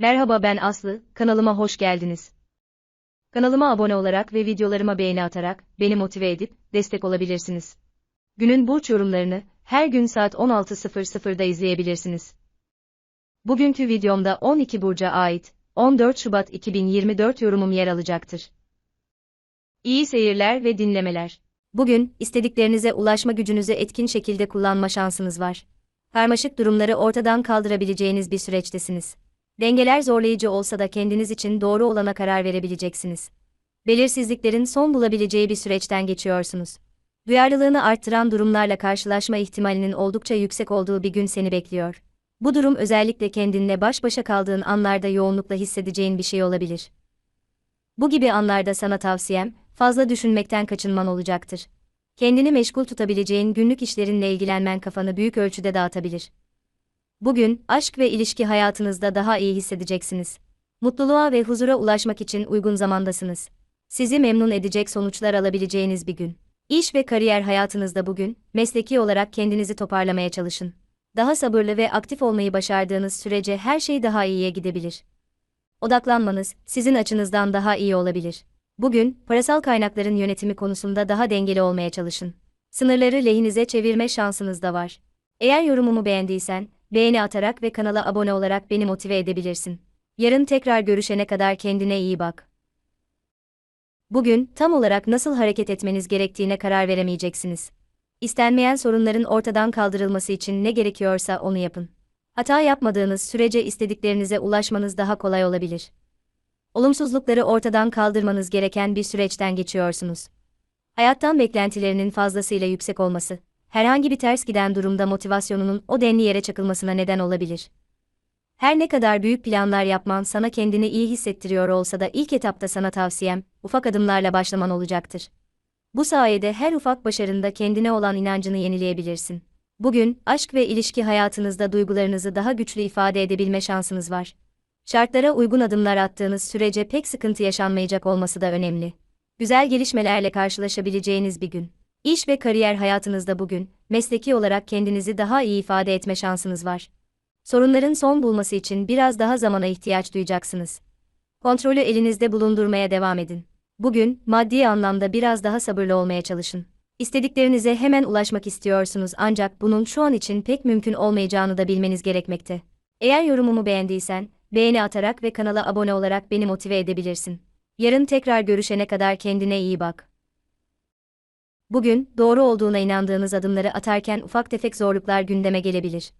Merhaba ben Aslı, kanalıma hoş geldiniz. Kanalıma abone olarak ve videolarıma beğeni atarak beni motive edip destek olabilirsiniz. Günün burç yorumlarını her gün saat 16.00'da izleyebilirsiniz. Bugünkü videomda 12 burca ait 14 Şubat 2024 yorumum yer alacaktır. İyi seyirler ve dinlemeler. Bugün istediklerinize ulaşma gücünüzü etkin şekilde kullanma şansınız var. Karmaşık durumları ortadan kaldırabileceğiniz bir süreçtesiniz. Dengeler zorlayıcı olsa da kendiniz için doğru olana karar verebileceksiniz. Belirsizliklerin son bulabileceği bir süreçten geçiyorsunuz. Duyarlılığını arttıran durumlarla karşılaşma ihtimalinin oldukça yüksek olduğu bir gün seni bekliyor. Bu durum özellikle kendinle baş başa kaldığın anlarda yoğunlukla hissedeceğin bir şey olabilir. Bu gibi anlarda sana tavsiyem, fazla düşünmekten kaçınman olacaktır. Kendini meşgul tutabileceğin günlük işlerinle ilgilenmen kafanı büyük ölçüde dağıtabilir. Bugün, aşk ve ilişki hayatınızda daha iyi hissedeceksiniz. Mutluluğa ve huzura ulaşmak için uygun zamandasınız. Sizi memnun edecek sonuçlar alabileceğiniz bir gün. İş ve kariyer hayatınızda bugün, mesleki olarak kendinizi toparlamaya çalışın. Daha sabırlı ve aktif olmayı başardığınız sürece her şey daha iyiye gidebilir. Odaklanmanız, sizin açınızdan daha iyi olabilir. Bugün, parasal kaynakların yönetimi konusunda daha dengeli olmaya çalışın. Sınırları lehinize çevirme şansınız da var. Eğer yorumumu beğendiysen, beğeni atarak ve kanala abone olarak beni motive edebilirsin. Yarın tekrar görüşene kadar kendine iyi bak. Bugün tam olarak nasıl hareket etmeniz gerektiğine karar veremeyeceksiniz. İstenmeyen sorunların ortadan kaldırılması için ne gerekiyorsa onu yapın. Hata yapmadığınız sürece istediklerinize ulaşmanız daha kolay olabilir. Olumsuzlukları ortadan kaldırmanız gereken bir süreçten geçiyorsunuz. Hayattan beklentilerinin fazlasıyla yüksek olması, herhangi bir ters giden durumda motivasyonunun o denli yere çakılmasına neden olabilir. Her ne kadar büyük planlar yapman sana kendini iyi hissettiriyor olsa da ilk etapta sana tavsiyem, ufak adımlarla başlaman olacaktır. Bu sayede her ufak başarında kendine olan inancını yenileyebilirsin. Bugün, aşk ve ilişki hayatınızda duygularınızı daha güçlü ifade edebilme şansınız var. Şartlara uygun adımlar attığınız sürece pek sıkıntı yaşanmayacak olması da önemli. Güzel gelişmelerle karşılaşabileceğiniz bir gün. İş ve kariyer hayatınızda bugün, mesleki olarak kendinizi daha iyi ifade etme şansınız var. Sorunların son bulması için biraz daha zamana ihtiyaç duyacaksınız. Kontrolü elinizde bulundurmaya devam edin. Bugün, maddi anlamda biraz daha sabırlı olmaya çalışın. İstediklerinize hemen ulaşmak istiyorsunuz ancak bunun şu an için pek mümkün olmayacağını da bilmeniz gerekmekte. Eğer yorumumu beğendiysen, beğeni atarak ve kanala abone olarak beni motive edebilirsin. Yarın tekrar görüşene kadar kendine iyi bak. Bugün, doğru olduğuna inandığınız adımları atarken ufak tefek zorluklar gündeme gelebilir.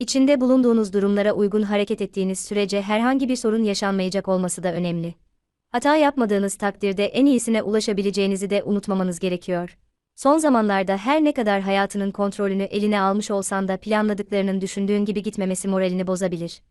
İçinde bulunduğunuz durumlara uygun hareket ettiğiniz sürece herhangi bir sorun yaşanmayacak olması da önemli. Hata yapmadığınız takdirde en iyisine ulaşabileceğinizi de unutmamanız gerekiyor. Son zamanlarda her ne kadar hayatının kontrolünü eline almış olsan da planladıklarının düşündüğün gibi gitmemesi moralini bozabilir.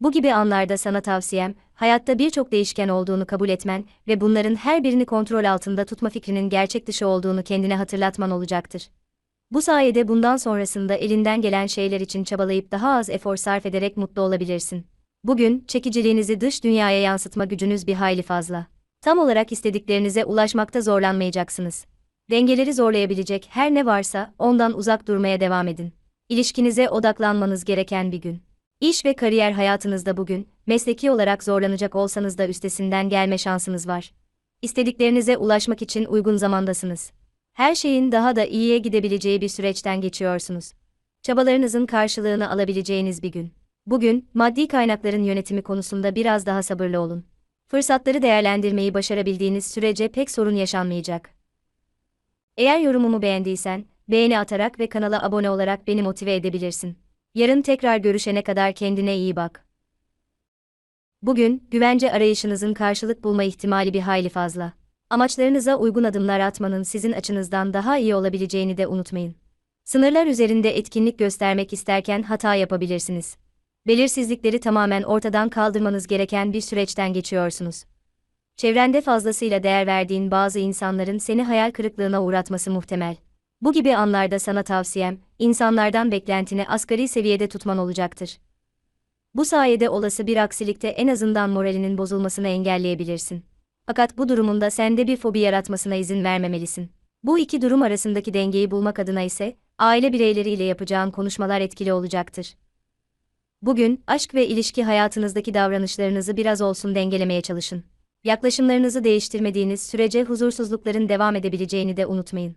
Bu gibi anlarda sana tavsiyem, hayatta birçok değişken olduğunu kabul etmen ve bunların her birini kontrol altında tutma fikrinin gerçek dışı olduğunu kendine hatırlatman olacaktır. Bu sayede bundan sonrasında elinden gelen şeyler için çabalayıp daha az efor sarf ederek mutlu olabilirsin. Bugün, çekiciliğinizi dış dünyaya yansıtma gücünüz bir hayli fazla. Tam olarak istediklerinize ulaşmakta zorlanmayacaksınız. Dengeleri zorlayabilecek her ne varsa ondan uzak durmaya devam edin. İlişkinize odaklanmanız gereken bir gün. İş ve kariyer hayatınızda bugün, mesleki olarak zorlanacak olsanız da üstesinden gelme şansınız var. İstediklerinize ulaşmak için uygun zamandasınız. Her şeyin daha da iyiye gidebileceği bir süreçten geçiyorsunuz. Çabalarınızın karşılığını alabileceğiniz bir gün. Bugün, maddi kaynakların yönetimi konusunda biraz daha sabırlı olun. Fırsatları değerlendirmeyi başarabildiğiniz sürece pek sorun yaşanmayacak. Eğer yorumumu beğendiysen, beğeni atarak ve kanala abone olarak beni motive edebilirsin. Yarın tekrar görüşene kadar kendine iyi bak. Bugün, güvence arayışınızın karşılık bulma ihtimali bir hayli fazla. Amaçlarınıza uygun adımlar atmanın sizin açınızdan daha iyi olabileceğini de unutmayın. Sınırlar üzerinde etkinlik göstermek isterken hata yapabilirsiniz. Belirsizlikleri tamamen ortadan kaldırmanız gereken bir süreçten geçiyorsunuz. Çevrende fazlasıyla değer verdiğin bazı insanların seni hayal kırıklığına uğratması muhtemel. Bu gibi anlarda sana tavsiyem, insanlardan beklentini asgari seviyede tutman olacaktır. Bu sayede olası bir aksilikte en azından moralinin bozulmasını engelleyebilirsin. Fakat bu durumunda sende bir fobi yaratmasına izin vermemelisin. Bu iki durum arasındaki dengeyi bulmak adına ise, aile bireyleriyle yapacağın konuşmalar etkili olacaktır. Bugün, aşk ve ilişki hayatınızdaki davranışlarınızı biraz olsun dengelemeye çalışın. Yaklaşımlarınızı değiştirmediğiniz sürece huzursuzlukların devam edebileceğini de unutmayın.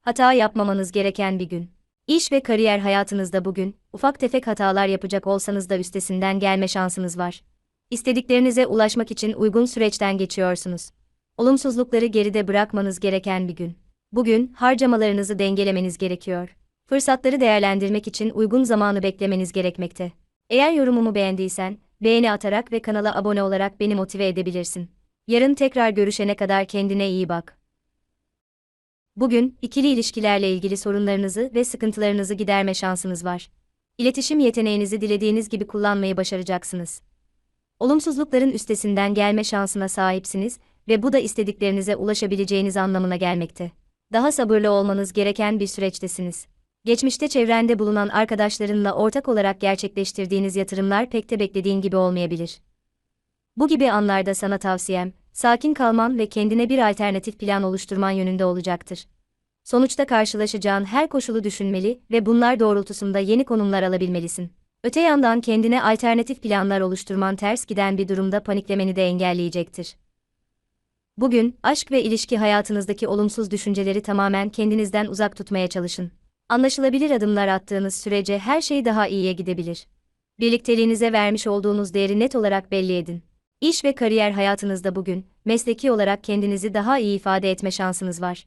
Hata yapmamanız gereken bir gün. İş ve kariyer hayatınızda bugün, ufak tefek hatalar yapacak olsanız da üstesinden gelme şansınız var. İstediklerinize ulaşmak için uygun süreçten geçiyorsunuz. Olumsuzlukları geride bırakmanız gereken bir gün. Bugün, harcamalarınızı dengelemeniz gerekiyor. Fırsatları değerlendirmek için uygun zamanı beklemeniz gerekmekte. Eğer yorumumu beğendiysen, beğeni atarak ve kanala abone olarak beni motive edebilirsin. Yarın tekrar görüşene kadar kendine iyi bak. Bugün, ikili ilişkilerle ilgili sorunlarınızı ve sıkıntılarınızı giderme şansınız var. İletişim yeteneğinizi dilediğiniz gibi kullanmayı başaracaksınız. Olumsuzlukların üstesinden gelme şansına sahipsiniz ve bu da istediklerinize ulaşabileceğiniz anlamına gelmekte. Daha sabırlı olmanız gereken bir süreçtesiniz. Geçmişte çevrende bulunan arkadaşlarınla ortak olarak gerçekleştirdiğiniz yatırımlar pek de beklediğin gibi olmayabilir. Bu gibi anlarda sana tavsiyem, sakin kalman ve kendine bir alternatif plan oluşturman yönünde olacaktır. Sonuçta karşılaşacağın her koşulu düşünmeli ve bunlar doğrultusunda yeni konumlar alabilmelisin. Öte yandan kendine alternatif planlar oluşturman ters giden bir durumda paniklemeni de engelleyecektir. Bugün, aşk ve ilişki hayatınızdaki olumsuz düşünceleri tamamen kendinizden uzak tutmaya çalışın. Anlaşılabilir adımlar attığınız sürece her şey daha iyiye gidebilir. Birlikteliğinize vermiş olduğunuz değeri net olarak belli edin. İş ve kariyer hayatınızda bugün, mesleki olarak kendinizi daha iyi ifade etme şansınız var.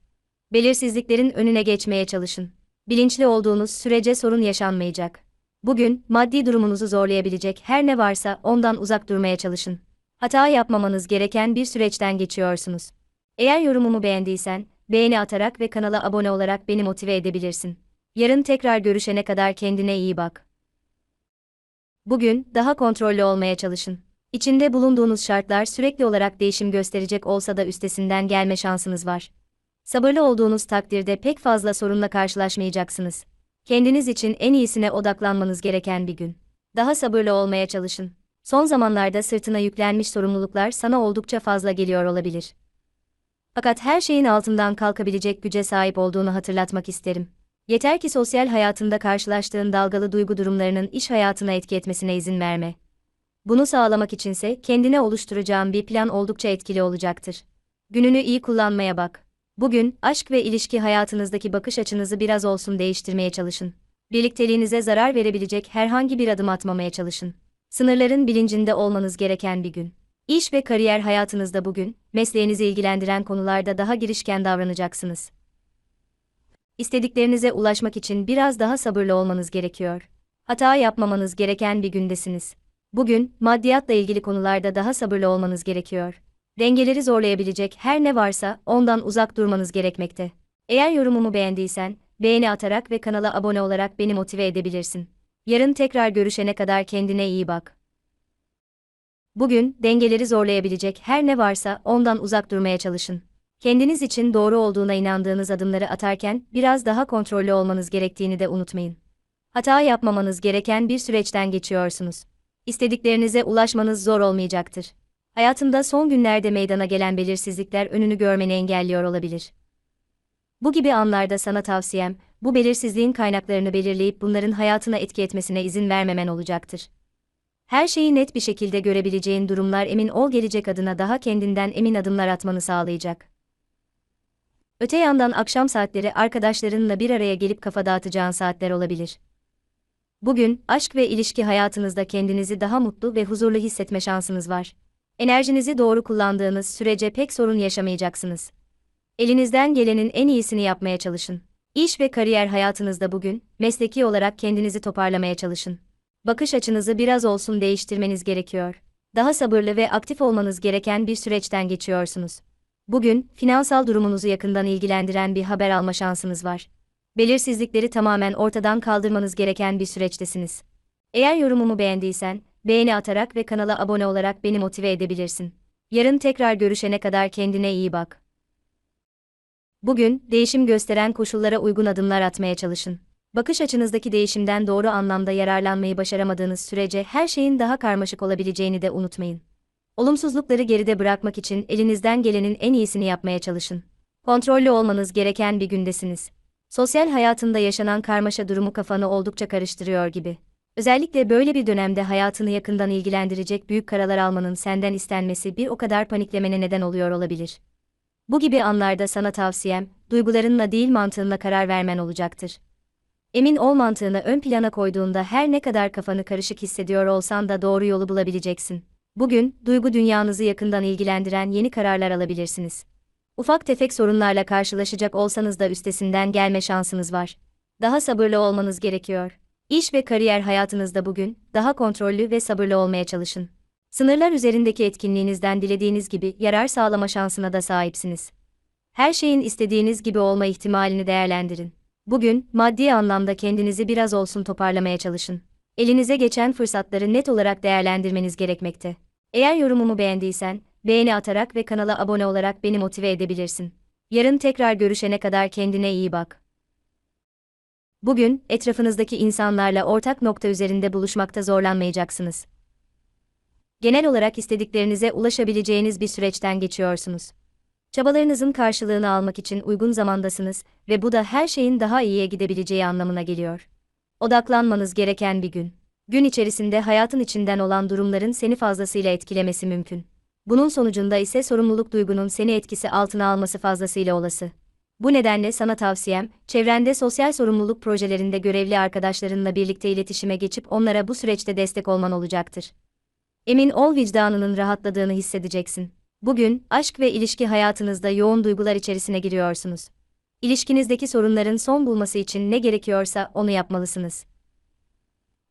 Belirsizliklerin önüne geçmeye çalışın. Bilinçli olduğunuz sürece sorun yaşanmayacak. Bugün, maddi durumunuzu zorlayabilecek her ne varsa ondan uzak durmaya çalışın. Hata yapmamanız gereken bir süreçten geçiyorsunuz. Eğer yorumumu beğendiysen, beğeni atarak ve kanala abone olarak beni motive edebilirsin. Yarın tekrar görüşene kadar kendine iyi bak. Bugün, daha kontrollü olmaya çalışın. İçinde bulunduğunuz şartlar sürekli olarak değişim gösterecek olsa da üstesinden gelme şansınız var. Sabırlı olduğunuz takdirde pek fazla sorunla karşılaşmayacaksınız. Kendiniz için en iyisine odaklanmanız gereken bir gün. Daha sabırlı olmaya çalışın. Son zamanlarda sırtına yüklenmiş sorumluluklar sana oldukça fazla geliyor olabilir. Fakat her şeyin altından kalkabilecek güce sahip olduğunu hatırlatmak isterim. Yeter ki sosyal hayatında karşılaştığın dalgalı duygu durumlarının iş hayatına etki etmesine izin verme. Bunu sağlamak içinse kendine oluşturacağın bir plan oldukça etkili olacaktır. Gününü iyi kullanmaya bak. Bugün, aşk ve ilişki hayatınızdaki bakış açınızı biraz olsun değiştirmeye çalışın. Birlikteliğinize zarar verebilecek herhangi bir adım atmamaya çalışın. Sınırların bilincinde olmanız gereken bir gün. İş ve kariyer hayatınızda bugün, mesleğinizi ilgilendiren konularda daha girişken davranacaksınız. İstediklerinize ulaşmak için biraz daha sabırlı olmanız gerekiyor. Hata yapmamanız gereken bir gündesiniz. Bugün, maddiyatla ilgili konularda daha sabırlı olmanız gerekiyor. Dengeleri zorlayabilecek her ne varsa ondan uzak durmanız gerekmekte. Eğer yorumumu beğendiysen, beğeni atarak ve kanala abone olarak beni motive edebilirsin. Yarın tekrar görüşene kadar kendine iyi bak. Bugün, dengeleri zorlayabilecek her ne varsa ondan uzak durmaya çalışın. Kendiniz için doğru olduğuna inandığınız adımları atarken biraz daha kontrollü olmanız gerektiğini de unutmayın. Hata yapmamanız gereken bir süreçten geçiyorsunuz. İstediklerinize ulaşmanız zor olmayacaktır. Hayatında son günlerde meydana gelen belirsizlikler önünü görmeni engelliyor olabilir. Bu gibi anlarda sana tavsiyem, bu belirsizliğin kaynaklarını belirleyip bunların hayatına etki etmesine izin vermemen olacaktır. Her şeyi net bir şekilde görebileceğin durumlar emin ol gelecek adına daha kendinden emin adımlar atmanı sağlayacak. Öte yandan akşam saatleri arkadaşlarınla bir araya gelip kafa dağıtacağın saatler olabilir. Bugün, aşk ve ilişki hayatınızda kendinizi daha mutlu ve huzurlu hissetme şansınız var. Enerjinizi doğru kullandığınız sürece pek sorun yaşamayacaksınız. Elinizden gelenin en iyisini yapmaya çalışın. İş ve kariyer hayatınızda bugün, mesleki olarak kendinizi toparlamaya çalışın. Bakış açınızı biraz olsun değiştirmeniz gerekiyor. Daha sabırlı ve aktif olmanız gereken bir süreçten geçiyorsunuz. Bugün, finansal durumunuzu yakından ilgilendiren bir haber alma şansınız var. Belirsizlikleri tamamen ortadan kaldırmanız gereken bir süreçtesiniz. Eğer yorumumu beğendiysen, beğeni atarak ve kanala abone olarak beni motive edebilirsin. Yarın tekrar görüşene kadar kendine iyi bak. Bugün, değişim gösteren koşullara uygun adımlar atmaya çalışın. Bakış açınızdaki değişimden doğru anlamda yararlanmayı başaramadığınız sürece her şeyin daha karmaşık olabileceğini de unutmayın. Olumsuzlukları geride bırakmak için elinizden gelenin en iyisini yapmaya çalışın. Kontrollü olmanız gereken bir gündesiniz. Sosyal hayatında yaşanan karmaşa durumu kafanı oldukça karıştırıyor gibi. Özellikle böyle bir dönemde hayatını yakından ilgilendirecek büyük kararlar almanın senden istenmesi bir o kadar paniklemene neden oluyor olabilir. Bu gibi anlarda sana tavsiyem, duygularınla değil mantığınla karar vermen olacaktır. Emin ol mantığını ön plana koyduğunda her ne kadar kafanı karışık hissediyor olsan da doğru yolu bulabileceksin. Bugün, duygu dünyanızı yakından ilgilendiren yeni kararlar alabilirsiniz. Ufak tefek sorunlarla karşılaşacak olsanız da üstesinden gelme şansınız var. Daha sabırlı olmanız gerekiyor. İş ve kariyer hayatınızda bugün, daha kontrollü ve sabırlı olmaya çalışın. Sınırlar üzerindeki etkinliğinizden dilediğiniz gibi yarar sağlama şansına da sahipsiniz. Her şeyin istediğiniz gibi olma ihtimalini değerlendirin. Bugün, maddi anlamda kendinizi biraz olsun toparlamaya çalışın. Elinize geçen fırsatları net olarak değerlendirmeniz gerekmekte. Eğer yorumumu beğendiysen, beğeni atarak ve kanala abone olarak beni motive edebilirsin. Yarın tekrar görüşene kadar kendine iyi bak. Bugün, etrafınızdaki insanlarla ortak nokta üzerinde buluşmakta zorlanmayacaksınız. Genel olarak istediklerinize ulaşabileceğiniz bir süreçten geçiyorsunuz. Çabalarınızın karşılığını almak için uygun zamandasınız ve bu da her şeyin daha iyiye gidebileceği anlamına geliyor. Odaklanmanız gereken bir gün. Gün içerisinde hayatın içinden olan durumların seni fazlasıyla etkilemesi mümkün. Bunun sonucunda ise sorumluluk duygunun seni etkisi altına alması fazlasıyla olası. Bu nedenle sana tavsiyem, çevrende sosyal sorumluluk projelerinde görevli arkadaşlarınla birlikte iletişime geçip onlara bu süreçte destek olman olacaktır. Emin ol vicdanının rahatladığını hissedeceksin. Bugün, aşk ve ilişki hayatınızda yoğun duygular içerisine giriyorsunuz. İlişkinizdeki sorunların son bulması için ne gerekiyorsa onu yapmalısınız.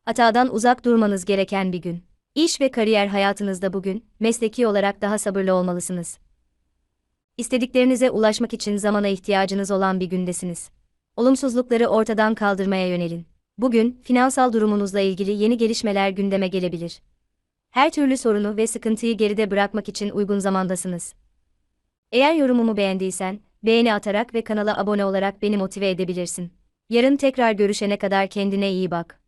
Hatadan uzak durmanız gereken bir gün. İş ve kariyer hayatınızda bugün, mesleki olarak daha sabırlı olmalısınız. İstediklerinize ulaşmak için zamana ihtiyacınız olan bir gündesiniz. Olumsuzlukları ortadan kaldırmaya yönelin. Bugün, finansal durumunuzla ilgili yeni gelişmeler gündeme gelebilir. Her türlü sorunu ve sıkıntıyı geride bırakmak için uygun zamandasınız. Eğer yorumumu beğendiysen, beğeni atarak ve kanala abone olarak beni motive edebilirsin. Yarın tekrar görüşene kadar kendine iyi bak.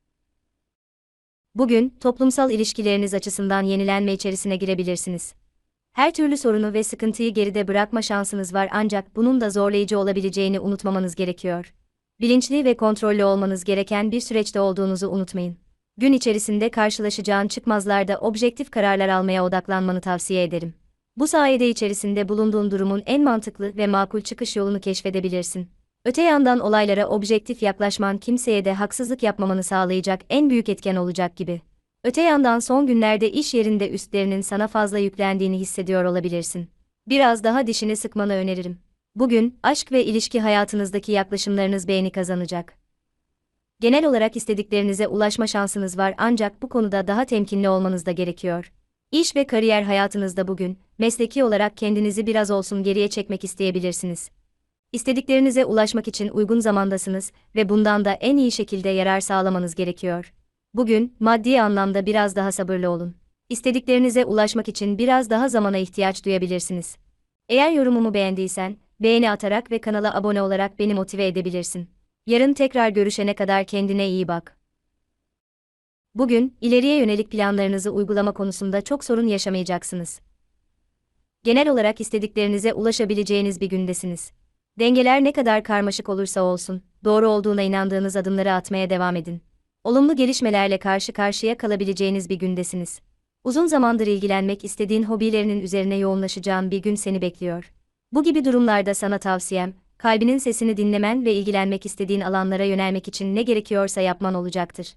Bugün, toplumsal ilişkileriniz açısından yenilenme içerisine girebilirsiniz. Her türlü sorunu ve sıkıntıyı geride bırakma şansınız var ancak bunun da zorlayıcı olabileceğini unutmamanız gerekiyor. Bilinçli ve kontrollü olmanız gereken bir süreçte olduğunuzu unutmayın. Gün içerisinde karşılaşacağın çıkmazlarda objektif kararlar almaya odaklanmanı tavsiye ederim. Bu sayede içerisinde bulunduğun durumun en mantıklı ve makul çıkış yolunu keşfedebilirsin. Öte yandan olaylara objektif yaklaşman kimseye de haksızlık yapmamanı sağlayacak en büyük etken olacak gibi. Öte yandan son günlerde iş yerinde üstlerinin sana fazla yüklendiğini hissediyor olabilirsin. Biraz daha dişini sıkmanı öneririm. Bugün, aşk ve ilişki hayatınızdaki yaklaşımlarınız beğeni kazanacak. Genel olarak istediklerinize ulaşma şansınız var ancak bu konuda daha temkinli olmanız da gerekiyor. İş ve kariyer hayatınızda bugün, mesleki olarak kendinizi biraz olsun geriye çekmek isteyebilirsiniz. İstediklerinize ulaşmak için uygun zamandasınız ve bundan da en iyi şekilde yarar sağlamanız gerekiyor. Bugün, maddi anlamda biraz daha sabırlı olun. İstediklerinize ulaşmak için biraz daha zamana ihtiyaç duyabilirsiniz. Eğer yorumumu beğendiysen, beğeni atarak ve kanala abone olarak beni motive edebilirsin. Yarın tekrar görüşene kadar kendine iyi bak. Bugün, ileriye yönelik planlarınızı uygulama konusunda çok sorun yaşamayacaksınız. Genel olarak istediklerinize ulaşabileceğiniz bir gündesiniz. Dengeler ne kadar karmaşık olursa olsun, doğru olduğuna inandığınız adımları atmaya devam edin. Olumlu gelişmelerle karşı karşıya kalabileceğiniz bir gündesiniz. Uzun zamandır ilgilenmek istediğin hobilerinin üzerine yoğunlaşacağın bir gün seni bekliyor. Bu gibi durumlarda sana tavsiyem, kalbinin sesini dinlemen ve ilgilenmek istediğin alanlara yönelmek için ne gerekiyorsa yapman olacaktır.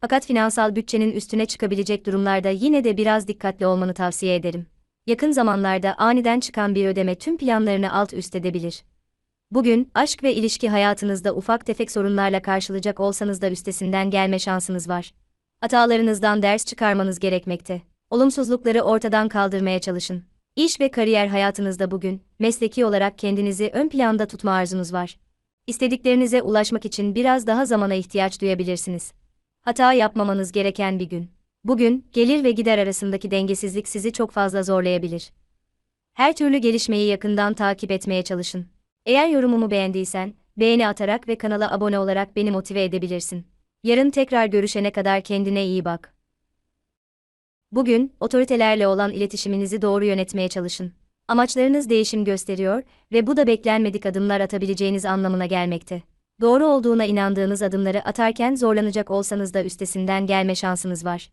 Fakat finansal bütçenin üstüne çıkabilecek durumlarda yine de biraz dikkatli olmanı tavsiye ederim. Yakın zamanlarda aniden çıkan bir ödeme tüm planlarını alt üst edebilir. Bugün, aşk ve ilişki hayatınızda ufak tefek sorunlarla karşılayacak olsanız da üstesinden gelme şansınız var. Hatalarınızdan ders çıkarmanız gerekmekte. Olumsuzlukları ortadan kaldırmaya çalışın. İş ve kariyer hayatınızda bugün, mesleki olarak kendinizi ön planda tutma arzunuz var. İstediklerinize ulaşmak için biraz daha zamana ihtiyaç duyabilirsiniz. Hata yapmamanız gereken bir gün. Bugün, gelir ve gider arasındaki dengesizlik sizi çok fazla zorlayabilir. Her türlü gelişmeyi yakından takip etmeye çalışın. Eğer yorumumu beğendiysen, beğeni atarak ve kanala abone olarak beni motive edebilirsin. Yarın tekrar görüşene kadar kendine iyi bak. Bugün, otoritelerle olan iletişiminizi doğru yönetmeye çalışın. Amaçlarınız değişim gösteriyor ve bu da beklenmedik adımlar atabileceğiniz anlamına gelmekte. Doğru olduğuna inandığınız adımları atarken zorlanacak olsanız da üstesinden gelme şansınız var.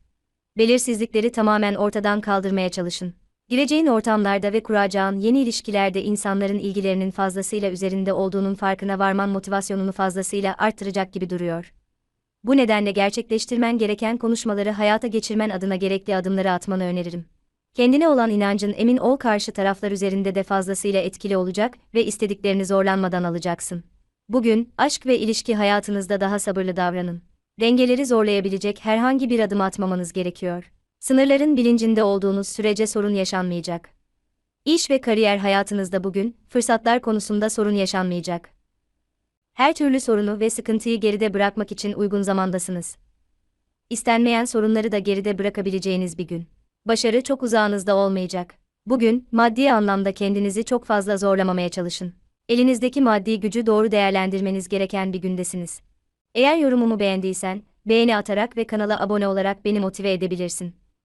Belirsizlikleri tamamen ortadan kaldırmaya çalışın. Gireceğin ortamlarda ve kuracağın yeni ilişkilerde insanların ilgilerinin fazlasıyla üzerinde olduğunun farkına varman motivasyonunu fazlasıyla arttıracak gibi duruyor. Bu nedenle gerçekleştirmen gereken konuşmaları hayata geçirmen adına gerekli adımları atmanı öneririm. Kendine olan inancın emin ol karşı taraflar üzerinde de fazlasıyla etkili olacak ve istediklerini zorlanmadan alacaksın. Bugün, aşk ve ilişki hayatınızda daha sabırlı davranın. Dengeleri zorlayabilecek herhangi bir adım atmamanız gerekiyor. Sınırların bilincinde olduğunuz sürece sorun yaşanmayacak. İş ve kariyer hayatınızda bugün, fırsatlar konusunda sorun yaşanmayacak. Her türlü sorunu ve sıkıntıyı geride bırakmak için uygun zamandasınız. İstenmeyen sorunları da geride bırakabileceğiniz bir gün. Başarı çok uzağınızda olmayacak. Bugün, maddi anlamda kendinizi çok fazla zorlamamaya çalışın. Elinizdeki maddi gücü doğru değerlendirmeniz gereken bir gündesiniz. Eğer yorumumu beğendiysen, beğeni atarak ve kanala abone olarak beni motive edebilirsin.